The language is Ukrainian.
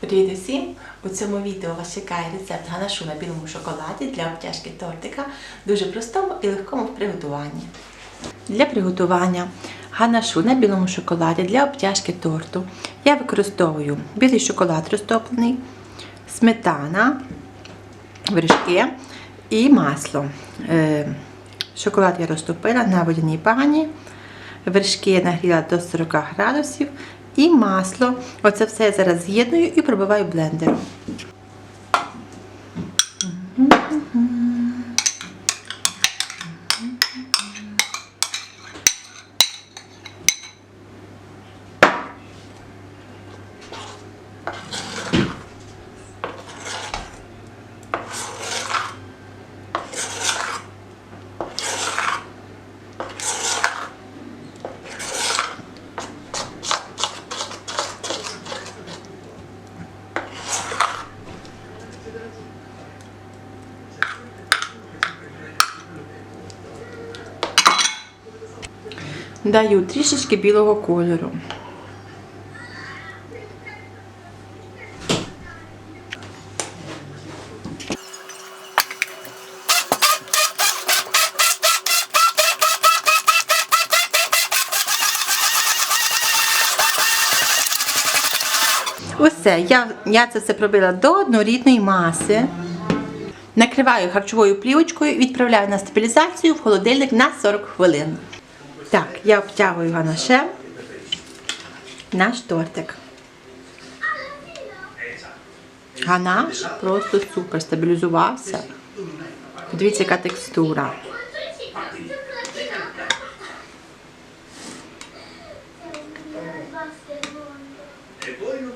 Привіт усім! У цьому відео вас чекає рецепт ганашу на білому шоколаді для обтяжки тортика, дуже простому і легкому в приготуванні. Для приготування ганашу на білому шоколаді для обтяжки торту я використовую білий шоколад розтоплений, сметана, вершки і масло. Е, Шоколад я розтопила на водяній бані, вершки я нагріла до 40 градусів і масло. Оце все я зараз з'єдную і пробиваю блендером. Даю трішечки білого кольору. Усе, я, я це все пробила до однорідної маси. Накриваю харчовою плівочкою відправляю на стабілізацію в холодильник на 40 хвилин. Так, я обтягую ганашем наш тортик. Ганаш просто супер стабілізувався. Подивіться, яка текстура. E voi non